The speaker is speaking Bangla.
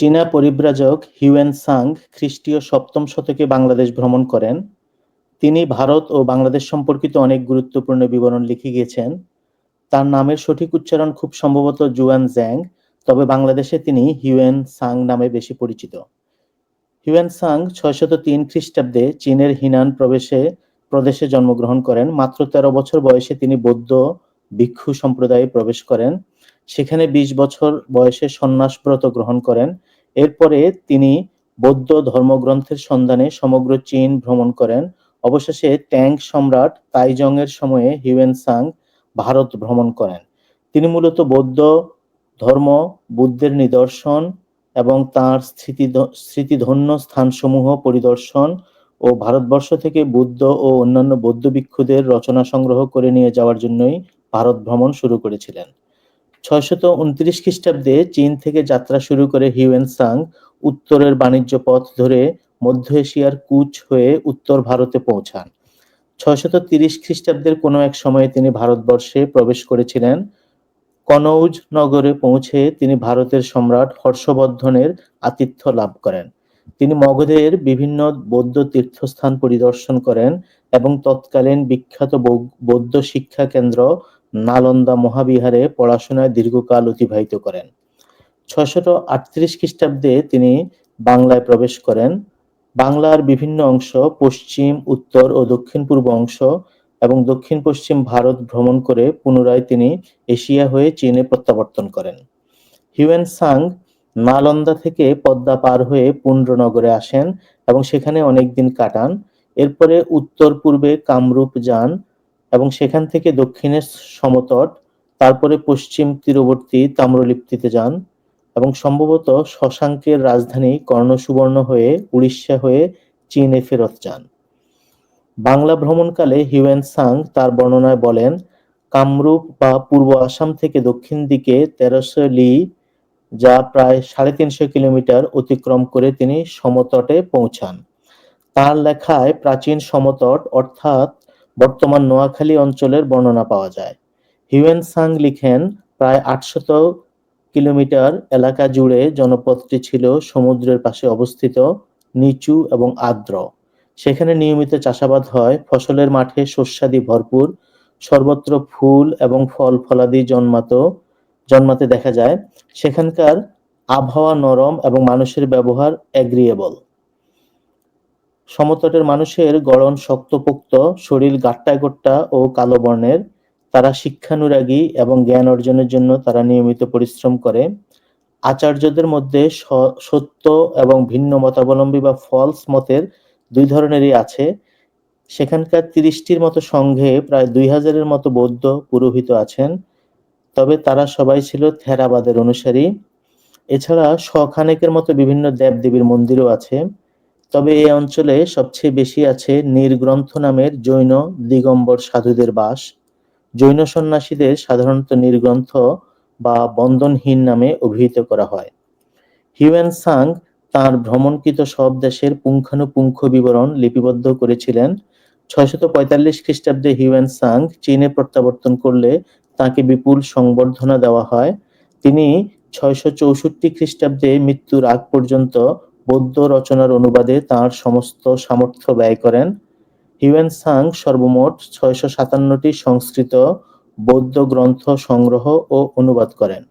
চীনা পরিব্রাজক হিউয়েন সাং খ্রিস্টীয় সপ্তম শতকে বাংলাদেশ ভ্রমণ করেন। তিনি ভারত ও বাংলাদেশ সম্পর্কিত অনেক গুরুত্বপূর্ণ বিবরণ লিখে গিয়েছেন। তার নামের সঠিক উচ্চারণ খুব সম্ভবত জুয়ান জ্যাং, তবে বাংলাদেশে তিনি হিউয়েন সাং নামে বেশি পরিচিত। হিউয়েন সাং ছয়শত তিন খ্রিস্টাব্দে চীনের হিনান প্রবেশে, প্রদেশে জন্মগ্রহণ করেন। মাত্র তেরো বছর বয়সে তিনি বৌদ্ধ ভিক্ষু সম্প্রদায়ে প্রবেশ করেন। সেখানে ২০ বছর বয়সে সন্ন্যাস ব্রত গ্রহণ করেন। এরপরে তিনি বৌদ্ধ ধর্মগ্রন্থের সন্ধানে সমগ্র চীন ভ্রমণ করেন। অবশেষে ট্যাং সম্রাট তাইজং এর সময়ে হিউয়েন সাং ভারত ভ্রমণ করেন। তিনি মূলত বৌদ্ধ ধর্ম, বুদ্ধের নিদর্শন এবং তার স্মৃতি স্মৃতিধন্য স্থানসমূহ পরিদর্শন ও ভারতবর্ষ থেকে বুদ্ধ ও অন্যান্য বৌদ্ধ ভিক্ষুদের রচনা সংগ্রহ করে নিয়ে যাওয়ার জন্যই ভারত ভ্রমণ শুরু করেছিলেন। ছয়শত উনত্রিশ খ্রিস্টাব্দে চীন থেকে যাত্রা শুরু করে হিউয়েন সাং উত্তরের বাণিজ্য পথ ধরে মধ্য এশিয়ার কুচ হয়ে উত্তর ভারতে পৌঁছান। ছয়শত তিরিশ খ্রিস্টাব্দের কোনো এক সময়ে তিনি ভারতবর্ষে প্রবেশ করেছিলেন। কনৌজ নগরে পৌঁছে তিনি ভারতের সম্রাট হর্ষবর্ধনের আতিথ্য লাভ করেন। তিনি মগধের বিভিন্ন বৌদ্ধ তীর্থস্থান পরিদর্শন করেন এবং তৎকালীন বিখ্যাত বৌদ্ধ শিক্ষা কেন্দ্র নালন্দা মহাবিহারে পড়াশোনায় দীর্ঘকাল অতিবাহিত করেন। ছয়শত আটত্রিশ খ্রিস্টাব্দে তিনি বাংলায় প্রবেশ করেন। বাংলার বিভিন্ন অংশ পশ্চিম, উত্তর ও দক্ষিণ পূর্ব অংশ এবং দক্ষিণ পশ্চিম ভারত ভ্রমণ করে পুনরায় তিনি এশিয়া হয়ে চীনে প্রত্যাবর্তন করেন। হিউয়েন সাং নালন্দা থেকে পদ্মা পার হয়ে পুণ্ড্রনগরে আসেন এবং সেখানে অনেকদিন কাটান। এরপরে উত্তর পূর্বে কামরূপ যান এবং সেখান থেকে দক্ষিণের সমতট, তারপরে পশ্চিম তীরবর্তী তাম্রলিপ্তিতে যান এবং সম্ভবত শশাঙ্কের রাজধানী কর্ণসুবর্ণ হয়ে উড়িষ্যা হয়ে চীনে ফেরত যান। বাংলা ভ্রমণকালে হিউয়েন সাং তার বর্ণনায় বলেন, কামরূপ বা পূর্ব আসাম থেকে দক্ষিণ দিকে তেরোশো লি, যা প্রায় সাড়ে তিনশো কিলোমিটার অতিক্রম করে তিনি সমতটে পৌঁছান। তার লেখায় প্রাচীন সমতট অর্থাৎ বর্তমান নোয়াখালী অঞ্চলের বর্ণনা পাওয়া যায়। হিউয়েন সাং লিখেন, প্রায় আটশত কিলোমিটার এলাকা জুড়ে জনপদটি ছিল সমুদ্রের পাশে অবস্থিত, নিচু এবং আর্দ্র। সেখানে নিয়মিত চাষাবাদ হয়, ফসলের মাঠে শস্যাদি ভরপুর, সর্বত্র ফুল এবং ফল ফলাদি জন্মাতো, জন্মাতে দেখা যায়। সেখানকার আবহাওয়া নরম এবং মানুষের ব্যবহার অ্যাগ্রিয়েবল সমতটের মানুষের গড়ন শক্তপোক্ত, শরীর গাট্টায় গোট্টা ও কালো বর্ণের। তারা শিক্ষানুরাগী এবং জ্ঞান অর্জনের জন্য তারা নিয়মিত পরিশ্রম করে। আচার্যদের মধ্যে সত্য এবং ভিন্ন মতাবলম্বী বা ফলস মতের দুই ধরনেরই আছে। সেখানকার তিরিশটির মতো সংঘে প্রায় দুই হাজারের মতো বৌদ্ধ পুরোহিত আছেন। তবে তারা সবাই ছিল থেরাবাদের অনুসারী। এছাড়া শখানেকের মতো বিভিন্ন দেবদেবীর মন্দিরও আছে। তবে এই অঞ্চলে সবচেয়ে বেশি আছে নির্গ্রন্থ নামের জৈন দিগম্বর সাধুদের বাস। জৈন সন্ন্যাসীদের সাধারণত নির্গ্রন্থ বা বন্ধনহীন নামে অভিহিত করা হয়। হিউয়েন সাং তার ভ্রমণকৃত সব দেশের পুঙ্খানুপুঙ্খ বিবরণ লিপিবদ্ধ করেছিলেন। ছয়শত পঁয়তাল্লিশ খ্রিস্টাব্দে হিউয়েন সাং চীনে প্রত্যাবর্তন করলে তাকে বিপুল সংবর্ধনা দেওয়া হয়। তিনি ছয়শো চৌষট্টি খ্রিস্টাব্দে মৃত্যুর আগ পর্যন্ত বৌদ্ধ রচনার অনুবাদে তার সমস্ত সামর্থ্য ব্যয় করেন। হিউয়েন সাং সর্বমোট ছয়শো সাতান্নটি সংস্কৃত বৌদ্ধ গ্রন্থ সংগ্রহ ও অনুবাদ করেন।